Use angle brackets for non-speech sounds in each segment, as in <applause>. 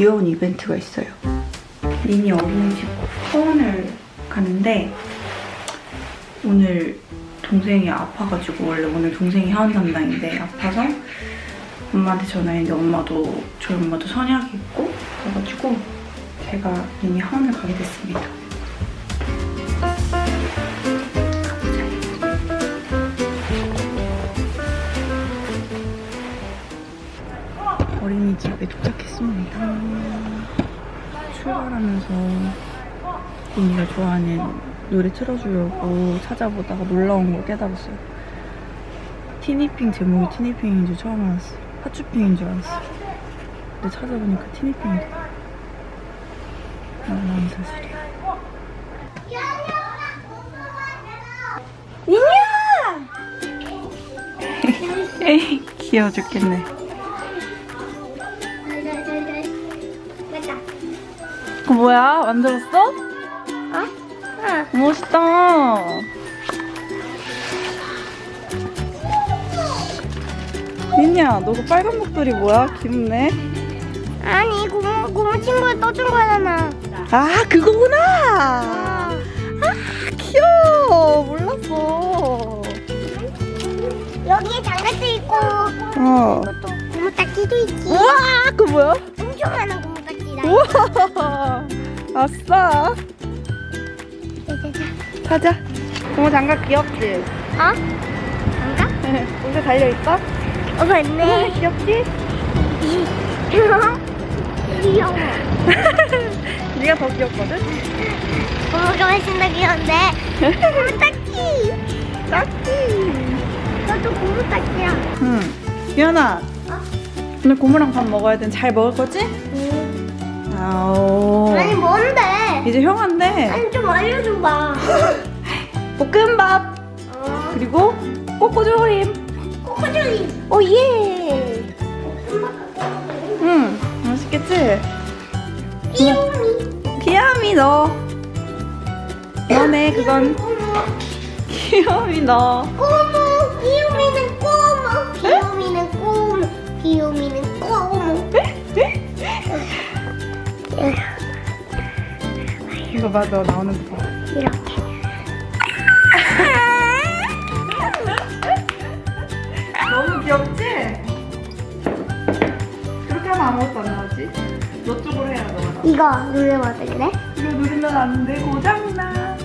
귀여운 이벤트가 있어요. 미니 어린이집 서원을 가는데 오늘 동생이 아파가지고 원래 오늘 동생이 하원 담당인데 아파서 엄마한테 전화했는데 엄마도 저희 엄마도 선약이 있고 그래가지고 제가 미니 하원을 가게 됐습니다. 집에 도착했습니다. 출발하면서 민이가 좋아하는 노래 틀어주려고 찾아보다가 놀라운 걸 깨달았어요. 티니핑 제목이 티니핑인 줄 처음 알았어요. 하츄핑인 줄 알았어요. 근데 찾아보니까 티니핑이더라고요. 놀라운 사실이에요. 민이야! <laughs> 에이, 귀여워 죽겠네. 그거 뭐야? 만들었어? 어? 응. 멋있다. 민이야, 너 그 빨간 목도리 뭐야? 귀엽네. 아니 고모 고모 친구가 떠준 거잖아. 아, 그거구나. 아. 아, 귀여워. 몰랐어. 여기에 장갑도 있고 어. 이것도 고무 딱지도 있지. 우와, 그거 뭐야? 엄청 많은. 우와. <laughs> 아싸. 가자. 고모 장갑 귀엽지? 어? 장갑? 옷에 <laughs> 달려있어? 어 맞네. 귀엽지? <laughs> 귀여워. 네가 더 귀엽거든? 고모가 훨씬 더 귀여운데. 고무 딱지. 딱지. 너도 고무 딱지야. 응. 미연아. 오늘 고모랑 밥 먹어야 돼. 잘 먹을 거지? 아오. 아니 뭔데? 이제 형한테 아니 좀 알려줘봐. <laughs> 볶음밥 어. 그리고 꼬꼬조림. 코코조림. 오 예. 응. 맛있겠지? 귀요미. 귀여움이 너. 너네 그건 꼬모. 귀여움이 너. 꼬모. 귀요미는 꼬모. 귀요미는 꼬모. 귀요미는 이거 봐, 너 나오는 거 봐. 이렇게. <laughs> 너무 귀엽지? 그렇게 하면 아무것도 안 나오지? 너 쪽으로 해야 너가. 이거 눌러봐도 그래? 이거 누르면 안 돼. 고장나.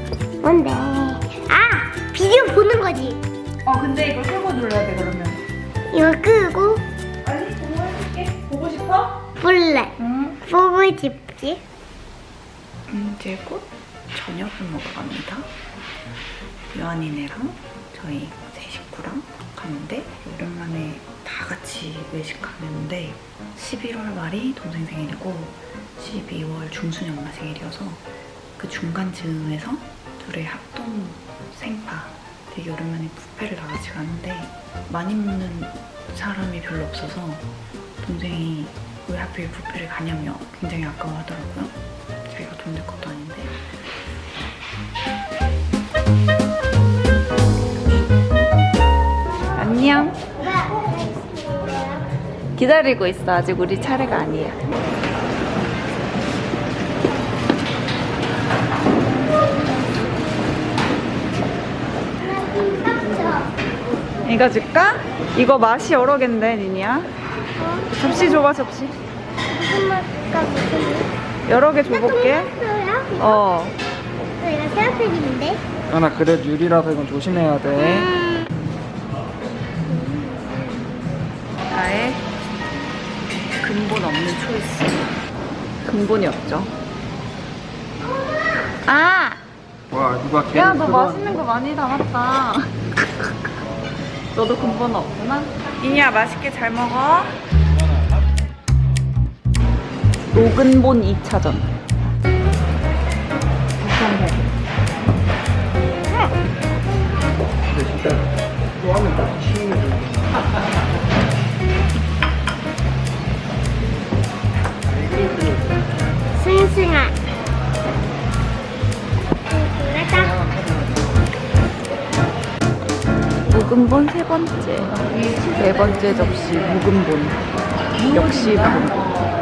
뭔데? 아! 비디오 보는 거지. 어, 근데 이거 끄고 눌러야 돼, 그러면. 이거 끄고 아니, 보고 해줄게. 보고 싶어? 볼래. 응. 보고 싶 지? 음, 이제 곧 저녁을 먹으러 갑니다. 요한이네랑 저희 세 식구랑 가는데 오랜만에 다 같이 외식하는데 11월 말이 동생 생일이고 12월 중순이 엄마 생일이어서 그 중간쯤에서 둘의 합동 생파 되게 오랜만에 뷔페를 다 같이 가는데 많이 먹는 사람이 별로 없어서 동생이 왜 하필 뷔페를 가냐며 굉장히 아까워하더라고요. 자기가 돈 낼 것도 아닌데. 안녕. 기다리고 있어. 아직 우리 차례가 아니야. 이거 줄까? 이거 맛이 여러 갠데, 니니야. 접시 줘봐, 접시. 무슨 맛과 무슨 여러 개 줘볼게. 맛이야? 어. 이거 새우튀김인데? 하나 그래 유리라서 이건 조심해야 돼. 음. 나의 근본 없는 초이스. 근본이 없죠. 아! 와 누가 걔 야, 너 맛있는 거 많이 담았다. <laughs> 너도 근본 없구나? 이니야, 맛있게 잘 먹어. 노근본 2차전. 근데 진짜 좋아하면 딱 치우는 거. 싱싱한. 묵은본 세 번째. 네 번째 접시 묵은본. 역시 묵은본.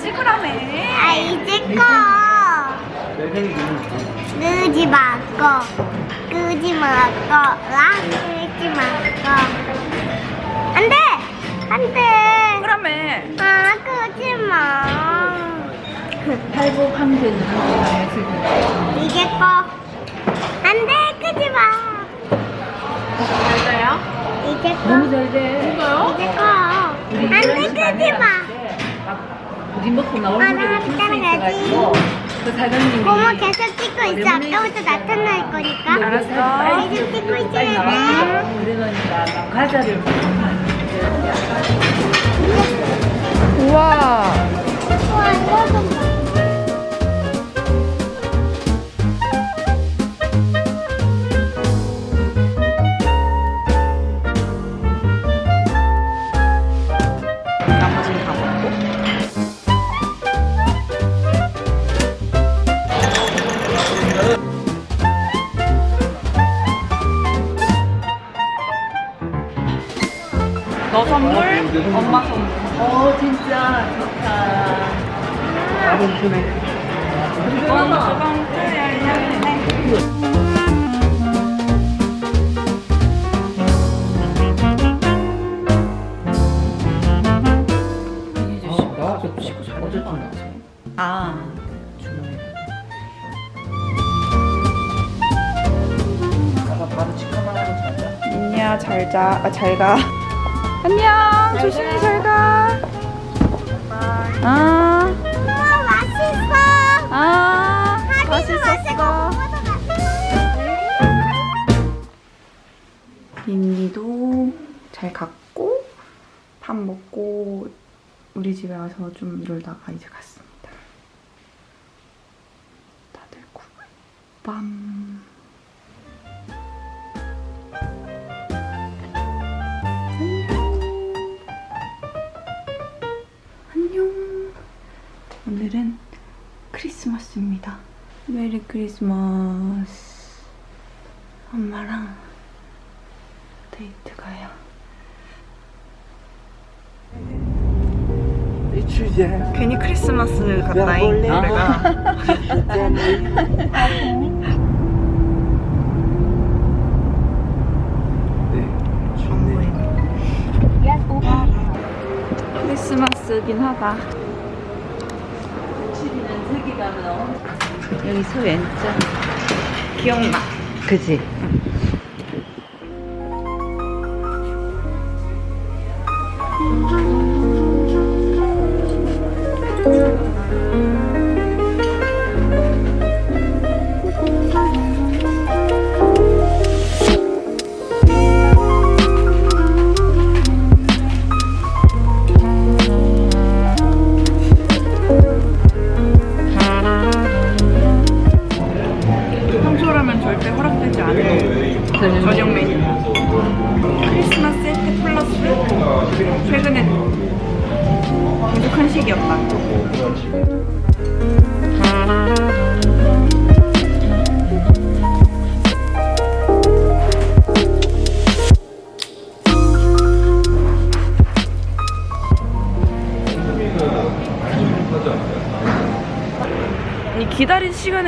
찍으라며. 아, 이제 꺼. 끄지 말고. 끄지 말고. 라, 끄지 말고. 안 돼! 안 돼! 끄라며. 아, 끄지 마. 팔복 함근 이제 꺼. 안 돼! 끄지 마. 잘 자요? 이제 꺼. 너무 잘 돼. 리모컨 나올 아, 무렵에 나 킬수 따라가지. 있어가지고 그 사장님이 고모 계속 찍고 있어. 아까부터 나타날 거니까. 알았어. 계속 찍고 있어야 빨리 돼. 나와. 그러니까 막 과자를 우와. 우와 이거 좀 너 선물, 엄마 선물. 어, 진짜 좋다. 나도 주네. 어, 좀 아, 나가 바로 치카만 하고 자자. 안녕, 잘 자. 아, 잘 가. 안녕, 조심히 잘 가. 아, 우와 맛있어 아, 하기도 맛있고 맛있었어. 고모도 맛있어 린니도 잘 갔고 밥 먹고 우리 집에 와서 좀 놀다가 이제 갔습니다. 다들 굿밤. 오늘은 크리스마스입니다. 메리 크리스마스. 엄마랑 데이트 가요. 괜히 크리스마스 같다잉, 노래가. 크리스마스긴 하다. 여기 서 왼쪽. 기억나. 그지? 평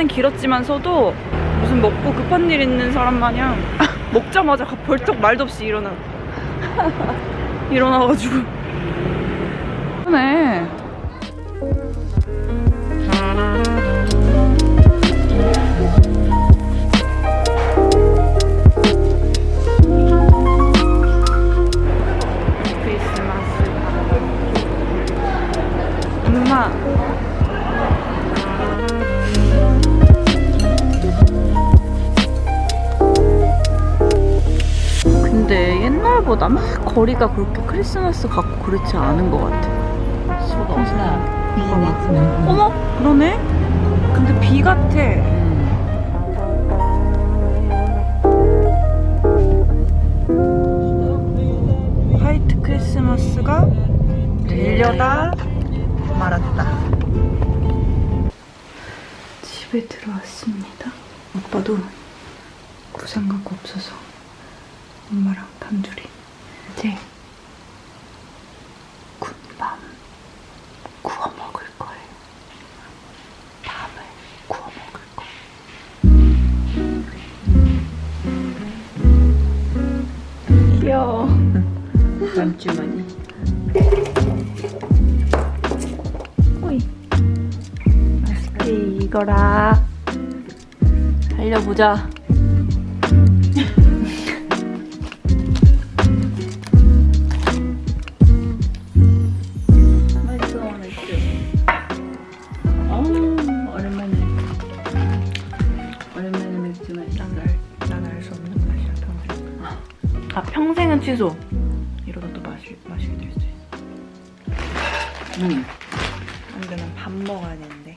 시간은 길었지만서도 무슨 먹고 급한 일 있는 사람 마냥 먹자마자 벌떡 말도 없이 일어나. <laughs> 일어나가지고. 그러네. 크리스마스가 엄마 옛날보다 막 거리가 그렇게 크리스마스 같고 그렇지 않은 것 같아. 수가 없나? 어머, 그러네. 근데 비 같아. 화이트 크리스마스가 밀려다 말았다. 집에 들어왔습니다. 아빠도 구상가가 없어서 엄마랑 단둘이 이제 군밤 구워 먹을 거예요. 밤을 구워 먹을 거예요. 귀여워. 밤주머니. 오이. 맛있게 익어라. 달려보자. 취소. 이러다 또 마시 마시게 될 수 있어. 응. 안 되면 밥 먹어야 되는데.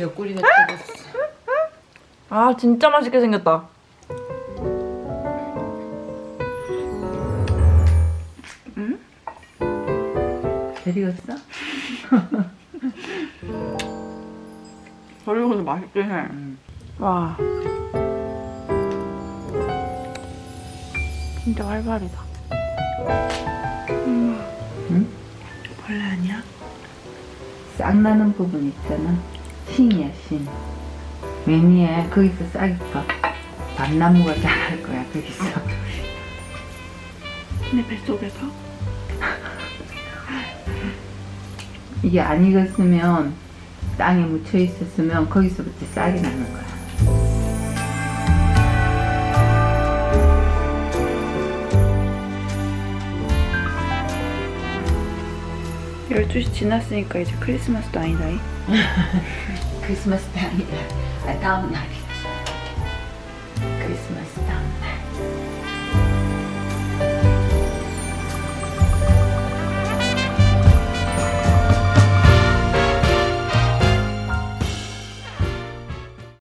옆구리가 터졌어. 아 진짜 맛있게 생겼다. 응? 익었어? 저리고도 <laughs> 맛있게 해. 응. 와. 진짜 활발이다. 음. 응? 벌레 아니야? 싹 나는 부분 있잖아. 신이야, 신. 매니에 거기서 싹이 봐. 밤나무가 자랄 거야, 거기서. 내 뱃속에서? 이게 안 익었으면 땅에 묻혀 있었으면 거기서부터 싹이 나는 거야. 12시 지났으니까 이제 크리스마스도 아니다. 이. <laughs> 크리스마스 때 아니라 아, 다음 날이다. 크리스마스.